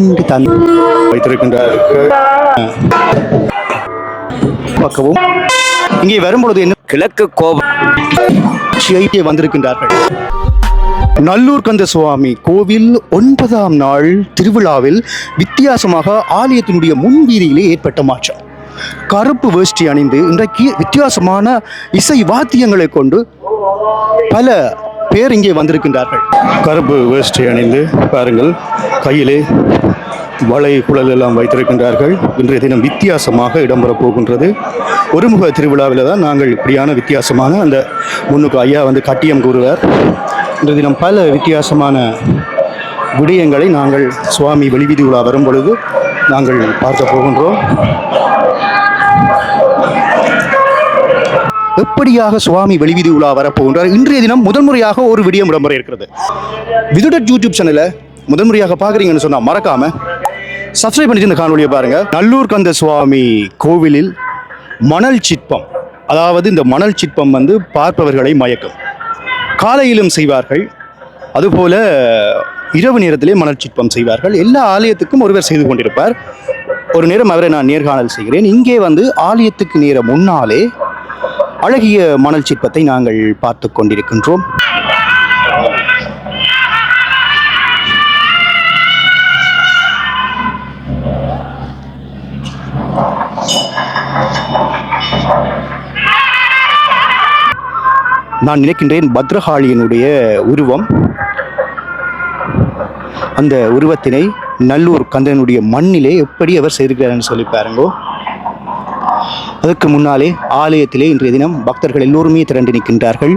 தன் வைத்திருக்கின்றார்கள் பக்கவும் இங்கே வரும்பொழுது என்ன கிழக்கு காட்சியை வந்திருக்கின்றார்கள். நல்லூர் கந்த சுவாமி கோவில் ஒன்பதாம் நாள் திருவிழாவில் வித்தியாசமாக ஆலயத்தினுடைய முன்வீதியிலே ஏற்பட்ட மாற்றம். கருப்பு வேஷ்டி அணிந்து இன்றைக்கு வித்தியாசமான இசை வாத்தியங்களை கொண்டு பல பேர் இங்கே வந்திருக்கின்றார்கள். கருப்பு வேஷ்டி அணிந்து பாருங்கள் கையிலே வளை குழல் எல்லாம் வைத்திருக்கின்றார்கள். இன்றைய தினம் வித்தியாசமாக இடம்பெறப் போகின்றது. ஒருமுக திருவிழாவில் தான் நாங்கள் இப்படியான வித்தியாசமான அந்த முன்னுக்கு ஐயா வந்து கட்டியம் கூறுவார். இன்றைய தினம் பல வித்தியாசமான விடயங்களை நாங்கள் சுவாமி வெளிவீதி உலா வரும் பொழுது நாங்கள் பார்க்க போகின்றோம். எப்படியாக சுவாமி வெளிவீதி உலா வரப்போகின்றார்? இன்றைய தினம் முதன்முறையாக ஒரு விடியம் இடம்பெற இருக்கிறது. விதுடட் யூடியூப் சேனலை முதன்முறையாக பார்க்குறீங்கன்னு சொன்னால் மறக்காமல் சப்ஸ்கிரைப் பண்ணிட்டு இந்த காணொலியை பாருங்கள் நல்லூர் கந்த சுவாமி கோவிலில் மணல் சிற்பம் அதாவது இந்த மணல் சிற்பம் வந்து பார்ப்பவர்களை மயக்கும். காலையிலும் செய்வார்கள். அதுபோல இரவு நேரத்திலே மணல் சிற்பம் செய்வார்கள். எல்லா ஆலயத்துக்கும் ஒருவர் செய்து கொண்டிருப்பார். ஒரு நேரம் அவரை நான் நேர்காணல் செய்கிறேன். இங்கே வந்து ஆலயத்துக்கு நேர முன்னாலே அழகிய மணல் சிற்பத்தை நாங்கள் பார்த்து கொண்டிருக்கின்றோம். நான் நினைக்கின்றேன் பத்ரகாளியினுடைய உருவம் அந்த உருவத்தினை நல்லூர் கந்தனுடைய மண்ணிலே எப்படி அவர் என்று சொல்லி பாருங்கோ. அதற்கு முன்னாலே ஆலயத்திலே இன்றைய தினம் பக்தர்கள் எல்லோருமே திரண்டு நிற்கின்றார்கள்.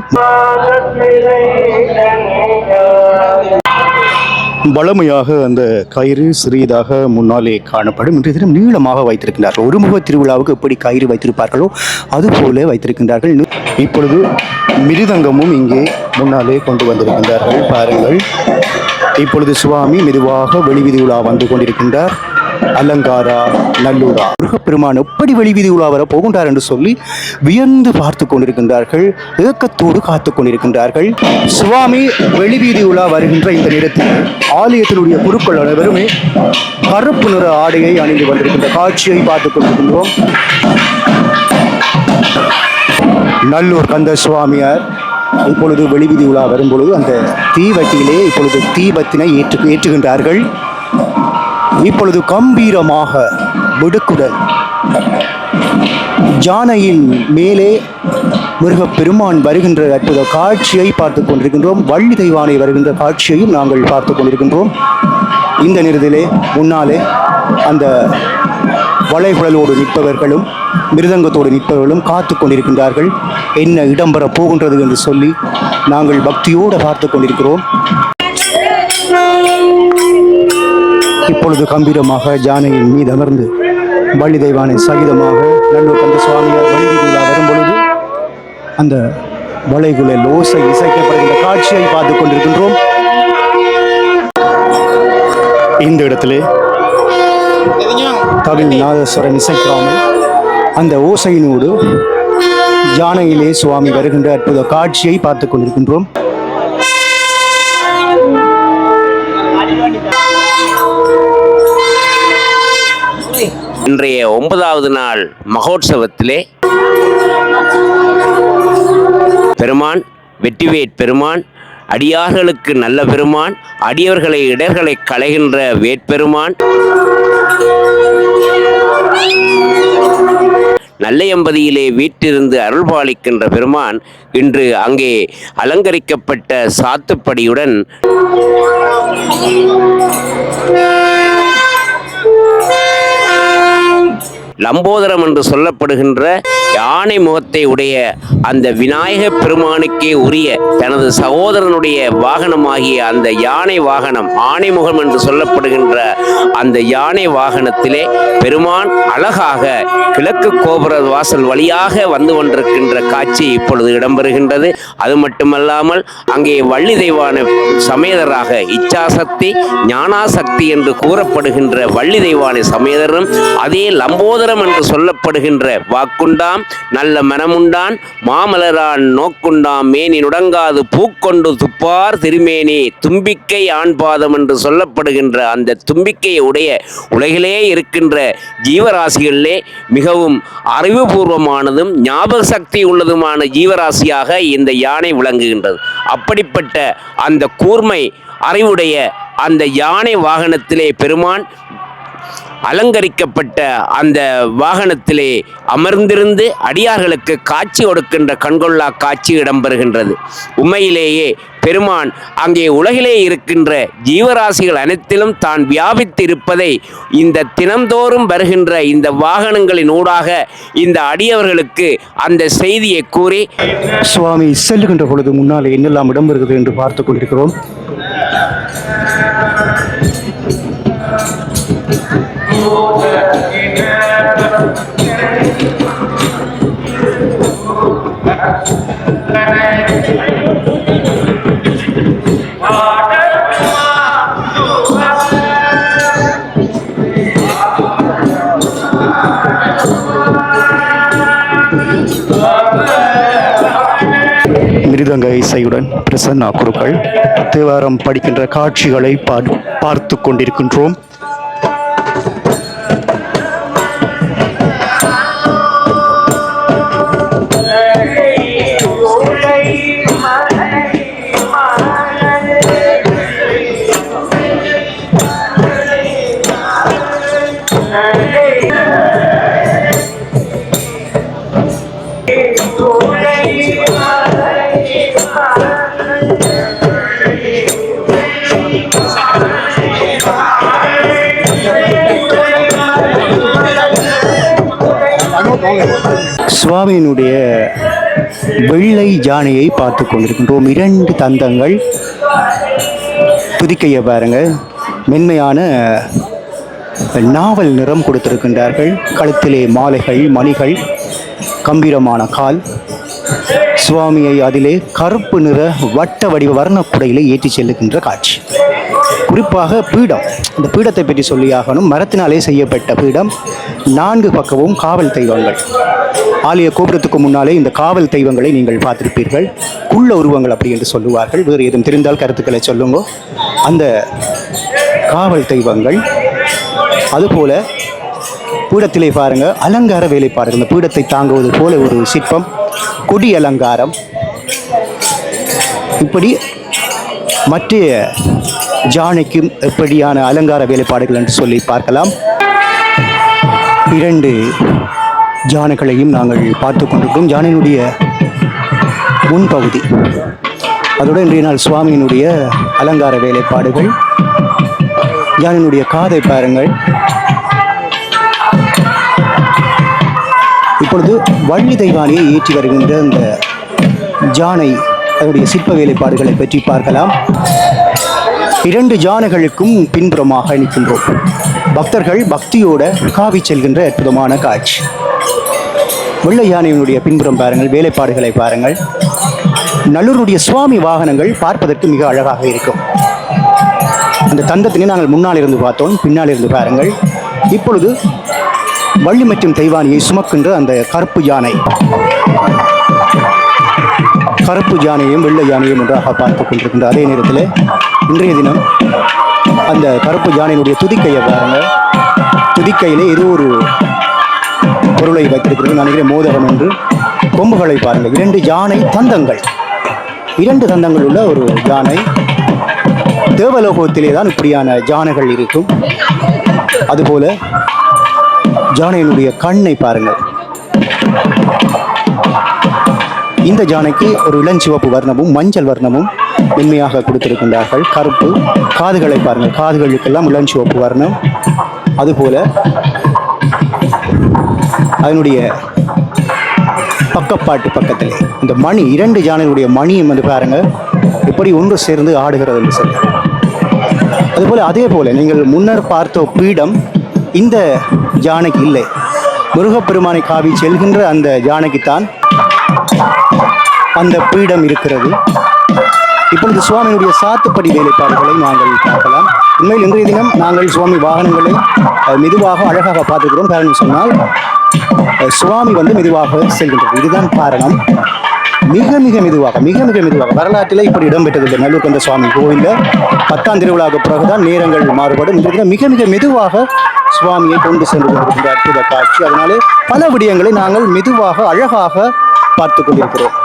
பழமையாக அந்த கயிறு சிறியதாக முன்னாலே காணப்படும். இன்றைய தினம் நீளமாக வைத்திருக்கின்றார்கள். ஒருமுக திருவிழாவுக்கு எப்படி கயிறு வைத்திருப்பார்களோ அதுபோல வைத்திருக்கின்றார்கள். இப்பொழுது மிருதங்கமும் இங்கே முன்னாலே கொண்டு வந்திருக்கின்றார்கள். பாருங்கள். இப்பொழுது சுவாமி மெதுவாக வெளிவிதி உலா வந்து கொண்டிருக்கின்றார். அலங்காரா நல்லூரா. முருகப்பெருமான் எப்படி வெளிவீதி உலா வர போகின்றார் என்று சொல்லி வியந்து பார்த்து கொண்டிருக்கின்றார்கள் ஏக்கத்தோடு காத்து கொண்டிருக்கின்றார்கள். சுவாமி வெளிவீதி உலா வருகின்ற இந்த நேரத்தில் ஆலயத்தினுடைய குருக்கள் அனைவருமே கருப்பு நிற ஆடையை அணிந்து வந்திருக்கின்ற காட்சியை பார்த்துக் கொண்டிருக்கின்றோம். நல்லூர் கந்த சுவாமியார் இப்பொழுது வெளிவீதி உலா வரும்பொழுது அந்த தீவட்டியிலே இப்பொழுது தீபத்தினை ஏற்று ஏற்றுகின்றார்கள். இப்பொழுது கம்பீரமாக விடுக்குடன் ஜானையின் மேலே முருகப்பெருமான் வருகின்ற அற்புத காட்சியை பார்த்து கொண்டிருக்கின்றோம். வள்ளி தெய்வானை வருகின்ற காட்சியையும் நாங்கள் பார்த்து கொண்டிருக்கின்றோம். இந்த நேரத்திலே முன்னாலே அந்த வளைகுழலோடு நிற்பவர்களும் மிருதங்கத்தோடு நிற்பவர்களும் காத்து கொண்டிருக்கின்றார்கள். என்ன இடம்பெற போகின்றது என்று சொல்லி நாங்கள் பக்தியோடு பார்த்து கொண்டிருக்கிறோம். இப்பொழுது கம்பீரமாக ஜானையின் மீது அமர்ந்து வள்ளி தெய்வானை சகிதமாக நல்லூர் கந்த சுவாமியார் வழிவிழா வரும்பொழுது அந்த வளைகுழல் ஓசை இசைக்கப்படுகின்ற காட்சியை பார்த்து கொண்டிருக்கின்றோம். இந்த இடத்திலே தமிழ் நாதஸ்வரன் இசைக்காமல் அந்த ஓசையினோடு ஜானையிலே சுவாமி வருகின்ற அற்புத காட்சியை பார்த்து கொண்டிருக்கின்றோம். இன்றைய ஒன்பதாவது நாள் மகோற்சவத்திலே பெருமான் வெற்றிவேட் பெருமான் அடியார்களுக்கு நல்ல பெருமான் அடியவர்களை இடர்களை களைகின்ற வேட்பெருமான் நல்லையம்பதியிலே வீட்டிருந்து அருள்பாலிக்கின்ற பெருமான் இன்று அங்கே அலங்கரிக்கப்பட்ட சாத்துப்படியுடன் லம்போதரம் என்று சொல்லப்படுகின்ற யானை முகத்தை உடைய அந்த விநாயக பெருமானுக்கே உரிய தனது சகோதரனுடைய வாகனமாகிய அந்த யானை வாகனம் ஆணைமுகம் என்று சொல்லப்படுகின்ற அந்த யானை வாகனத்திலே பெருமான் அழகாக கிழக்கு கோபுர வாசல் வழியாக வந்து கொண்டிருக்கின்ற காட்சி இப்பொழுது இடம்பெறுகின்றது. அது மட்டுமல்லாமல் அங்கே வள்ளி தெய்வான சமேதராக இச்சாசக்தி ஞானாசக்தி என்று கூறப்படுகின்ற வள்ளி தெய்வானை சமேதரும் அதே லம்போதர் சகோதரம் என்று சொல்லப்படுகின்ற வாக்குண்டாம் நல்ல மனமுண்டான் மாமலரான் நோக்குண்டாம் மேனி நுடங்காது பூக்கொண்டு துப்பார் திருமேனி தும்பிக்கை ஆண்பாதம் என்று சொல்லப்படுகின்ற அந்த தும்பிக்கையை உடைய உலகிலே இருக்கின்ற ஜீவராசிகளிலே மிகவும் அறிவுபூர்வமானதும் ஞாபக சக்தி உள்ளதுமான ஜீவராசியாக இந்த யானை விளங்குகின்றது. அப்படிப்பட்ட அந்த கூர்மை அறிவுடைய அந்த யானை வாகனத்திலே பெருமான் அலங்கரிக்கப்பட்ட அந்த வாகனத்திலே அமர்ந்திருந்து அடியார்களுக்கு காட்சி கொடுக்கின்ற கண்கொள்ளா காட்சி இடம்பெறுகின்றது. உண்மையிலேயே பெருமான் அங்கே உலகிலே இருக்கின்ற ஜீவராசிகள் அனைத்திலும் தான் வியாபித்து இருப்பதை இந்த தினந்தோறும் வருகின்ற இந்த வாகனங்களின் ஊடாக இந்த அடியவர்களுக்கு அந்த செய்தியை கூறி சுவாமி செல்லுகின்ற பொழுது முன்னாலே என்னெல்லாம் இடம்பெறுகிறது என்று பார்த்து கொண்டிருக்கிறோம். மிருதங்க இசையுடன் பிரசன்னா குருக்கள் தேவாரம் படிக்கின்ற காட்சிகளை பா- பார்த்து கொண்டிருக்கின்றோம். சுவாமியினுடைய வெள்ளை ஜானையை பார்த்து கொண்டிருக்கின்றோம். இரண்டு தந்தங்கள் துதிக்கையை பாருங்க. மென்மையான நாவல் நிறம் கொடுத்திருக்கின்றார்கள். கழுத்திலே மாலைகள் மணிகள் கம்பீரமான கால். சுவாமியை அதிலே கருப்பு நிற வட்ட வடிவ வர்ணக்குடையிலே ஏற்றி செல்லுகின்ற காட்சி. குறிப்பாக பீடம். இந்த பீடத்தை பற்றி சொல்லியாகணும் மரத்தினாலே செய்யப்பட்ட பீடம். நான்கு பக்கமும் காவல் தெய்வங்கள். ஆலய கோபுரத்துக்கு முன்னாலே இந்த காவல் தெய்வங்களை நீங்கள் பார்த்திருப்பீர்கள். குள்ள உருவங்கள் அப்படி என்று சொல்லுவார்கள். வேறு ஏதும் தெரிந்தால் கருத்துக்களை சொல்லுங்க. அந்த காவல் தெய்வங்கள். அதுபோல பீடத்திலே பாருங்க அலங்கார வேலைப்பாடுகள். இந்த பீடத்தை தாங்குவது போல ஒரு சிற்பம் கொடி அலங்காரம். இப்படி மற்ற ஜானைக்கும் எப்படியான அலங்கார வேலைப்பாடுகள் என்று சொல்லி பார்க்கலாம். இரண்டு ஜானைகளையும் நாங்கள் பார்த்து கொண்டிருக்கோம் ஜானையினுடைய முன்பகுதி. அதோடு இன்றைய நாள் சுவாமியினுடைய அலங்கார வேலைப்பாடுகள். ஜானினுடைய காதை பாருங்கள். இப்பொழுது வள்ளி தெய்வானியை ஏற்றி வருகின்ற அந்த ஜானை அதனுடைய சிற்ப வேலைப்பாடுகளை பற்றி பார்க்கலாம். இரண்டு ஜானைகளுக்கும் பின்புறமாக நிற்கின்றோம். பக்தர்கள் பக்தியோட காவி செல்கின்ற அற்புதமான காட்சி. வெள்ளை யானையினுடைய பின்புறம் பாருங்கள் வேலைப்பாடுகளை பாருங்கள். நல்லூருடைய சுவாமி வாகனங்கள் பார்ப்பதற்கு மிக அழகாக இருக்கும். அந்த தந்தத்தினை நாங்கள் முன்னால் இருந்து பார்த்தோம் பின்னால் இருந்து பாருங்கள். இப்பொழுது வள்ளி மற்றும் தெய்வானியை சுமக்கின்ற அந்த கருப்பு யானை. கருப்பு யானையும் வெள்ளை யானையும் ஒன்றாக பார்த்து கொண்டிருக்கின்ற அதே நேரத்தில் இன்றைய தினம் அந்த கருப்பு யானையினுடைய துதிக்கையை பாருங்கள் துதிக்கையிலே ஏதோ ஒரு பொருளை வைத்திருக்கிறது. நினைக்கிறேன் மோதகம் என்று கொம்புகளை பாருங்கள் இரண்டு யானை தந்தங்கள். இரண்டு தந்தங்கள் உள்ள ஒரு யானை. தேவலோகத்திலே தான் இப்படியான ஜானைகள் இருக்கும். அதுபோல ஜானையினுடைய கண்ணை பாருங்கள் இந்த ஜானைக்கு ஒரு இளஞ்சிவப்பு வர்ணமும் மஞ்சள் வர்ணமும் மென்மையாக கொடுத்திருக்கின்றார்கள். கருப்பு காதுகளை பாருங்கள். காதுகளுக்கெல்லாம் இளஞ்சிவப்பு வர்ணம். அதுபோல அதனுடைய பக்கப்பாட்டு பக்கத்தில் இந்த மணி இரண்டு ஜானைகளுடைய மணியும் வந்து பாருங்க எப்படி ஒன்று சேர்ந்து ஆடுகிறது என்று சொல்லி. அதுபோல் அதே போல நீங்கள் முன்னர் பார்த்த பீடம் இந்த ஜானைக்கு இல்லை. முருகப்பெருமானை காவி செல்கின்ற அந்த ஜானைக்குத்தான் அந்த பீடம் இருக்கிறது. இப்பொழுது சுவாமியுடைய சாத்துப்படி வேலைப்பாடுகளை நாங்கள் பார்க்கலாம். உண்மையில் இன்றைய தினம் நாங்கள் சுவாமி வாகனங்களை மெதுவாக அழகாக பார்த்துக்கிறோம் காரணம் சொன்னால் சுவாமி வந்து மெதுவாக செல்கின்றது. இதுதான் காரணம். மிக மிக மெதுவாக மிக மிக மெதுவாக. வரலாற்றில் இப்படி இடம்பெற்றதில்லை நல்லூர் கந்த சுவாமி கோவிலில் பத்தாம் திருவிழாவுக்கு பிறகுதான் நேரங்கள் மாறுபடும். இன்றைய தினம் மிக மிக மெதுவாக சுவாமியை கொண்டு சென்று கொண்டிருக்கின்ற அற்புத காட்சி. அதனாலே பல விடயங்களை நாங்கள் மெதுவாக அழகாக பார்த்து கொண்டிருக்கிறோம்.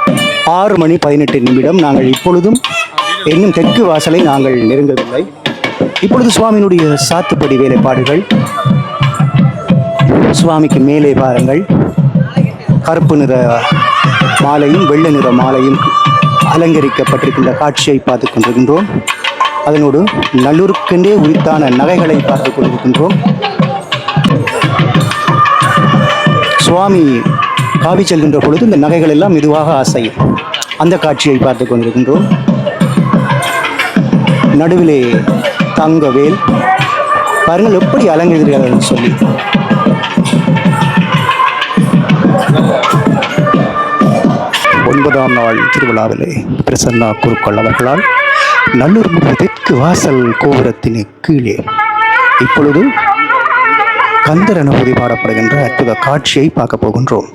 ஆறு மணி பதினெட்டு நிமிடம் நாங்கள் இப்பொழுதும் இன்னும் தெற்கு வாசலை நாங்கள் நெருங்கவில்லை. இப்பொழுது சுவாமியினுடைய சாத்துப்படி வேலைப்பாடுகள். சுவாமிக்கு மேலே பாருங்கள். கருப்பு நிற மாலையும் வெள்ளை நிற மாலையும் அலங்கரிக்கப்பட்டிருக்கின்ற காட்சியை பார்த்து கொண்டிருக்கின்றோம். அதனோடு நல்லூருக்கென்றே உரித்தான நகைகளை பார்த்து கொண்டிருக்கின்றோம். சுவாமி காவி செல்கின்ற பொழுது இந்த நகைகள் எல்லாம் மெதுவாக அசையும். அந்த காட்சியை பார்த்து கொண்டிருக்கின்றோம். நடுவிலே தங்கவேல். பாருங்கள் எப்படி அலங்குகிறார்கள் சொல்லி. ஒன்பதாம் நாள் திருவிழாவிலே பிரசன்னா குருக்கள் அவர்களால் நல்லூர் முக தெற்கு வாசல் கோபுரத்தின் கீழே இப்பொழுது கந்தர் அனுபூதி பாடப்படுகின்ற அற்புத காட்சியை பார்க்க போகின்றோம்.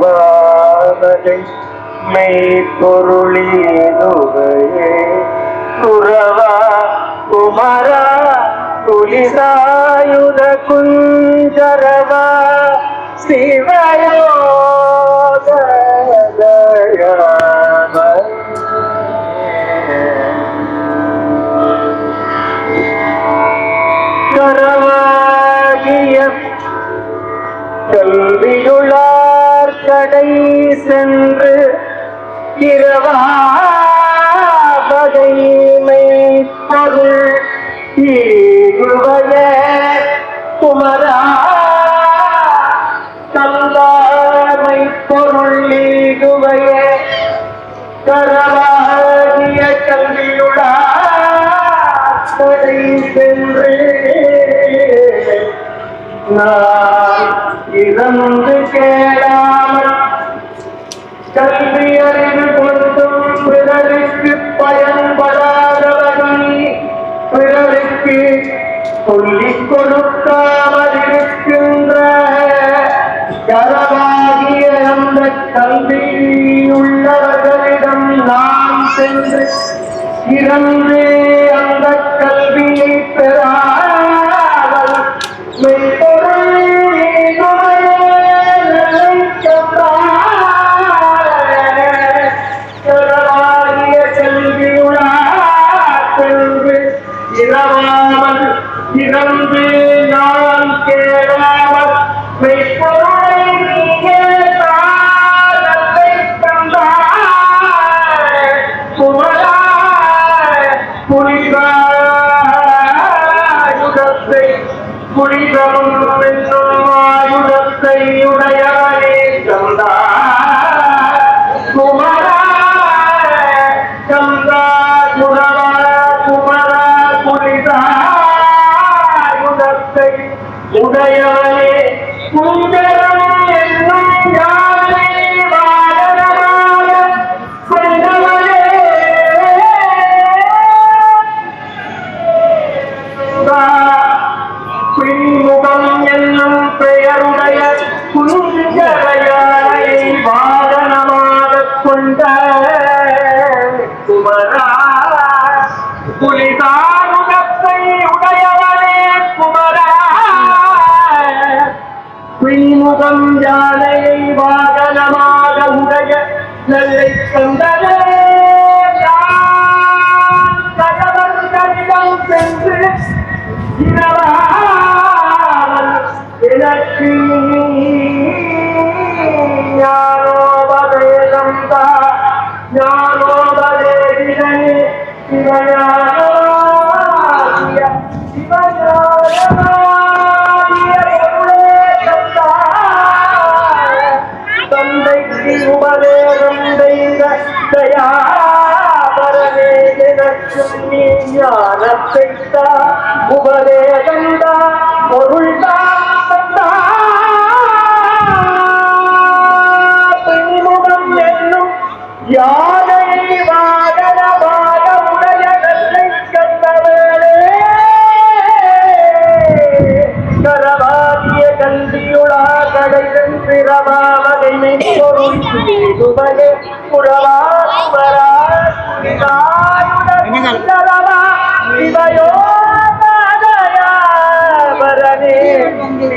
சென்றிரவாவதை மெய்ப்பொருளீதுவையே குரவா குமரா துளிதாயுத குஞ்சரவா சிவயோ தரவாகிய கல்வியுளார் சென்று. நான் الجنب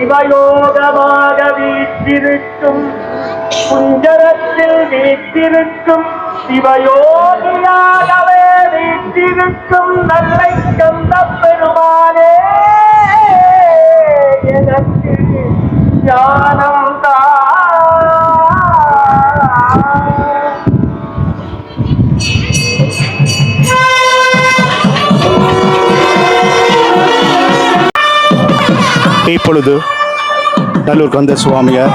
சிவயோகமாக வீற்றிருக்கும் குஞ்சரத்தில் வீற்றிருக்கும் சிவயோகியாகவே வீற்றிருக்கும் நல்லை கந்த பெருமானே எனக்கு ஞானம் தான் இப்பொழுது நல்லூர் கந்த சுவாமியார்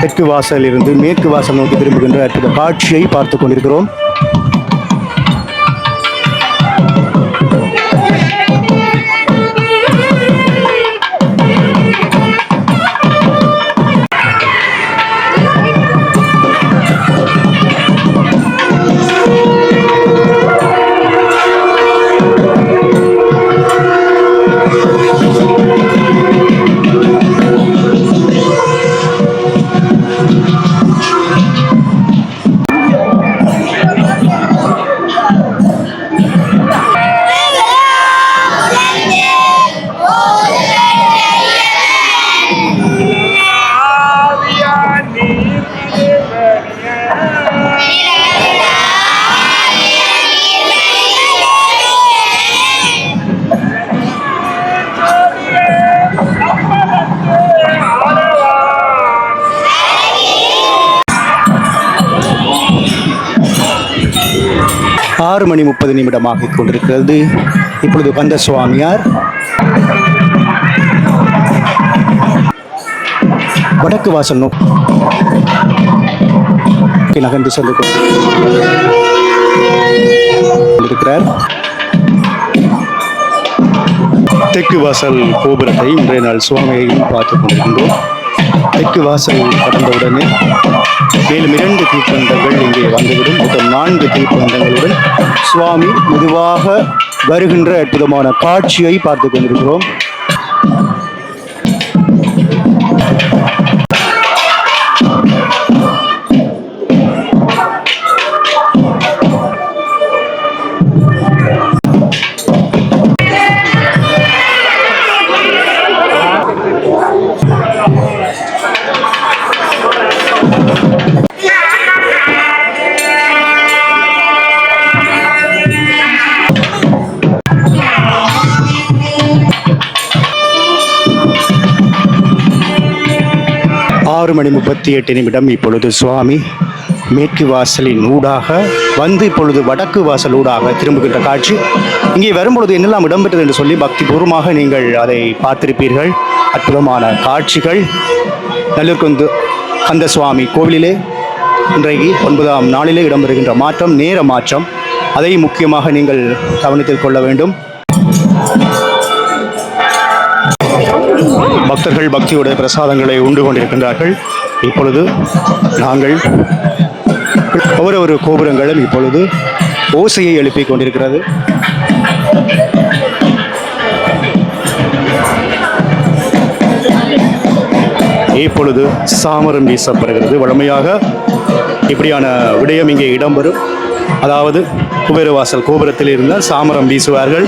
தெற்கு வாசலில் இருந்து மேற்கு வாசல் நோக்கி திரும்புகின்ற அற்புத காட்சியை பார்த்து கொண்டிருக்கிறோம். ஆறு மணி முப்பது நிமிடமாக கொண்டிருக்கிறது. இப்பொழுது வந்த சுவாமியார் வடக்கு வாசல் நோக்கி நகர்ந்து சென்று கொண்டிருக்கிறார். தெற்கு வாசல் கோபுரத்தை இன்றைய நாள் சுவாமியையும் பார்த்துக் கொண்டிருக்கின்றோம். தெற்கு வாசல் கடந்தவுடனே மேலும் இரண்டு தீப்பந்தங்கள் இங்கே வந்துவிடும் மொத்தம் நான்கு தீப்பந்தங்களுடன் சுவாமி மெதுவாக வருகின்ற அற்புதமான காட்சியை பார்த்து கொண்டிருக்கிறோம். முப்பத்தி எட்டு நிமிடம் இப்பொழுது சுவாமி மேற்கு வாசலின் ஊடாக வந்து இப்பொழுது வடக்கு வாசல் ஊடாக திரும்புகின்ற காட்சி. இங்கே வரும்பொழுது என்னெல்லாம் இடம்பெற்றது என்று சொல்லி பக்திபூர்வமாக நீங்கள் அதை பார்த்திருப்பீர்கள். அற்புதமான காட்சிகள். நல்லூர்கொந்து கந்த சுவாமி கோவிலிலே இன்றைக்கு ஒன்பதாம் நாளிலே இடம்பெறுகின்ற மாற்றம் நேர மாற்றம். அதை முக்கியமாக நீங்கள் கவனத்தில் கொள்ள வேண்டும். பக்தர்கள் பக்தியுடைய பிரசாதங்களை உண்டு கொண்டிருக்கின்றார்கள். இப்பொழுது நாங்கள் ஒவ்வொரு ஒரு கோபுரங்களும் இப்பொழுது ஓசையை எழுப்பிக் கொண்டிருக்கிறது. இப்பொழுது சாமரம் வீசப்படுகிறது. வழமையாக இப்படியான விடயம் இங்கே இடம்பெறும். அதாவது குபேரவாசல் கோபுரத்தில் இருந்தால் சாமரம் வீசுவார்கள்.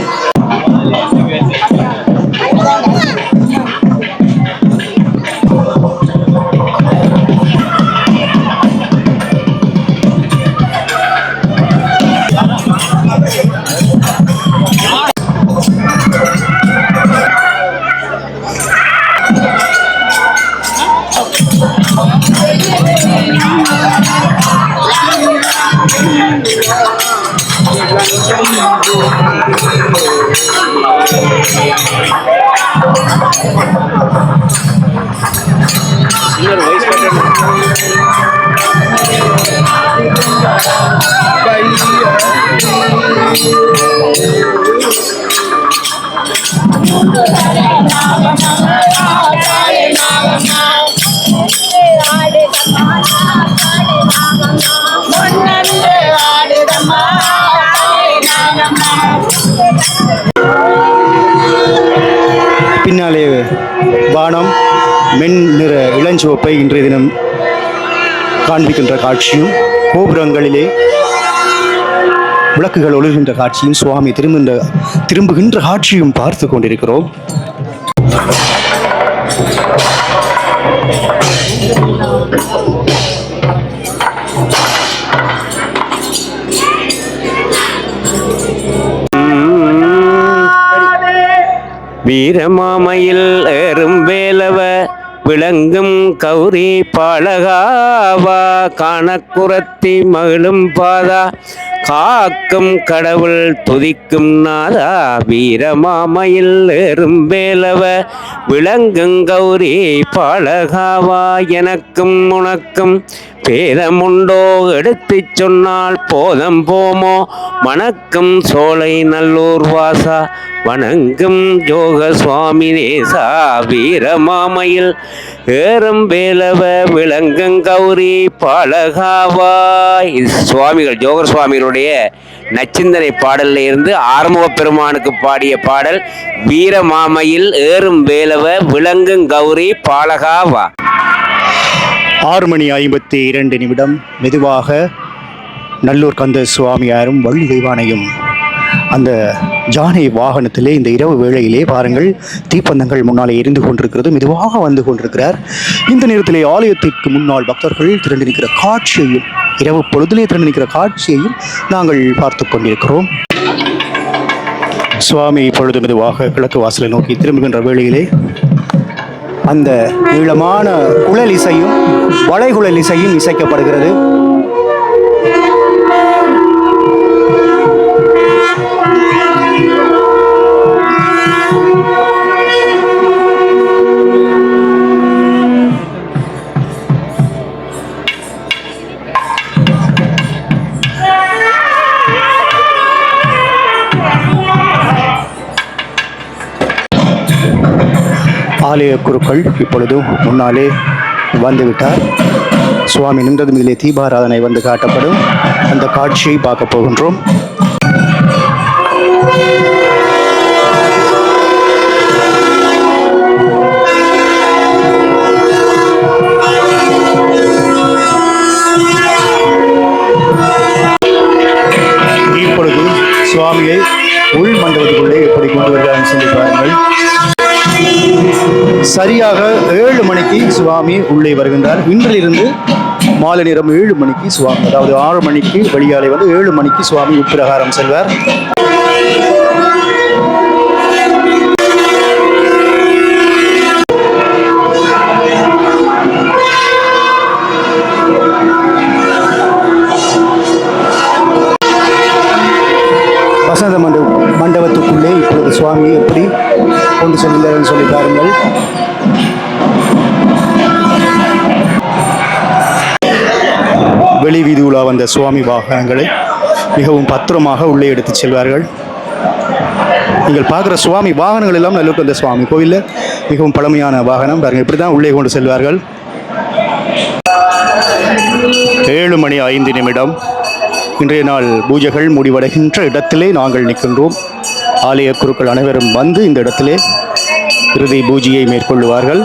மென் நிற இளஞ்சிவப்பை இன்றைய தினம் காண்பிக்கின்ற காட்சியும் கோபுரங்களிலே விளக்குகள் ஒழுகின்ற காட்சியும் சுவாமி திரும்புகின்ற திரும்புகின்ற காட்சியும் பார்த்து கொண்டிருக்கிறோம். வீரமாமையில் ஏறும் வேலவர் விளங்கும் கௌரி பாலகாவா காணக்குரத்தி மகிழும் பாதா காக்கும் கடவுள் துதிக்கும் நாதா வீரமாமையில் எறும்பேலவ விளங்கும் கௌரி பாலகாவா எனக்கும் உனக்கும் பேதமுண்டோ எடுத்து சொன்னால் போதம் போமோ? மணக்கும் சோலை நல்லூர் வாசா வணங்கும் யோக சுவாமி நேசா வீரமாமையில் ஏறும் வேலவ விளங்கங்கௌரி கௌரி சுவாமிகள் ஜோகர் சுவாமிகளுடைய நச்சிந்தனை பாடலில் இருந்து ஆறுமுக பெருமானுக்கு பாடிய பாடல் வீரமாமையில் ஏறும் வேலவ விளங்குங்கௌரி பாலகாவா. ஆறு மணி ஐம்பத்தி இரண்டு நிமிடம் மெதுவாக நல்லூர் கந்த சுவாமியாரும் வள்ளி தெய்வானையும் அந்த ஜானை வாகனத்திலே இந்த இரவு வேளையிலே பாருங்கள் தீப்பந்தங்கள் முன்னாலே எரிந்து கொண்டிருக்கிறது மெதுவாக வந்து கொண்டிருக்கிறார். இந்த நேரத்திலே ஆலயத்திற்கு முன்னால் பக்தர்கள் திரண்டு நிற்கிற காட்சியையும் இரவு பொழுதிலே திரண்டு நிற்கிற காட்சியையும் நாங்கள் பார்த்து கொண்டிருக்கிறோம். சுவாமி இப்பொழுது மெதுவாக கிழக்கு வாசலை நோக்கி திரும்புகின்ற வேளையிலே அந்த நீளமான குழல் இசையும் வளைகுழல் இசையும் இசைக்கப்படுகிறது. ஆலய குருக்கள் இப்பொழுது முன்னாலே வந்துவிட்டார். சுவாமி நின்றது மேலே தீபாராதனை வந்து காட்டப்படும். அந்த காட்சியை பார்க்க போகின்றோம். சுவாமி உள்ளே வருகின்றார். இன்றிலிருந்து மாலை நேரம் ஏழு மணிக்கு சுவாமி அதாவது ஆறு மணிக்கு வெளியாலை வந்து ஏழு மணிக்கு சுவாமி உப்பிரகாரம் செல்வார். வசந்த மண்ட மண்டபத்துக்குள்ளே இப்பொழுது சுவாமியை எப்படி கொண்டு செல்கிறார்கள் சொல்லி பாருங்கள். வெளி வீதி உலா வந்த சுவாமி வாகனங்களை மிகவும் பத்திரமாக உள்ளே எடுத்துச் செல்வார்கள். நீங்கள் பார்க்குற சுவாமி வாகனங்கள் எல்லாம் நல்லூர் வந்த சுவாமி கோயிலில் மிகவும் பழமையான வாகனம். பாருங்கள் இப்படி தான் உள்ளே கொண்டு செல்வார்கள். ஏழு மணி ஐந்து நிமிடம். இன்றைய நாள் பூஜைகள் முடிவடைகின்ற இடத்திலே நாங்கள் நிற்கின்றோம். ஆலய குருக்கள் அனைவரும் வந்து இந்த இடத்திலே இறுதி பூஜையை மேற்கொள்ளுவார்கள்.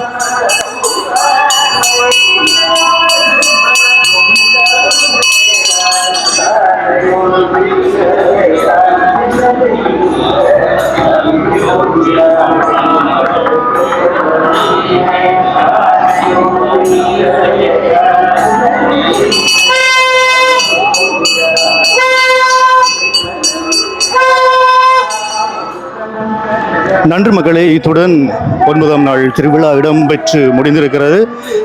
நன்று மக்களே இத்துடன் ஒன்பதாம் நாள் திருவிழா இடம்பெற்று முடிந்திருக்கிறது.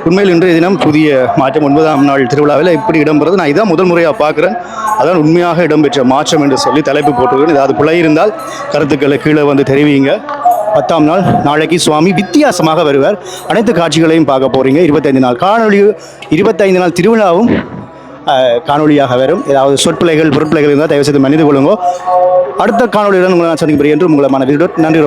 உண்மையில் இன்றைய தினம் புதிய மாற்றம் ஒன்பதாம் நாள் திருவிழாவில் இப்படி இடம்பெறது? நான் இதான் முதல் முறையாக பார்க்குறேன். அதான் உண்மையாக இடம்பெற்ற மாற்றம் என்று சொல்லி தலைப்பு போட்டுருக்கேன் ஏதாவது பிழை இருந்தால் கருத்துக்களை கீழே வந்து தெரிவிங்க. பத்தாம் நாள் நாளைக்கு சுவாமி வித்தியாசமாக வருவார். அனைத்து காட்சிகளையும் பார்க்க போகிறீங்க இருபத்தைந்து நாள் காணொளி இருபத்தைந்து நாள் திருவிழாவும் காணொலியாக காணொளியாக வரும். ஏதாவது சொற்பிள்ளைகள் பொருட்பிள்ளைகள் இருந்தால் தயவு செய்து மன்னித்து கொள்ளுங்க. அடுத்த காணொலியுடன் உங்களை நான் சந்திக்கிறேன் என்று உங்களை மனதில் நன்றி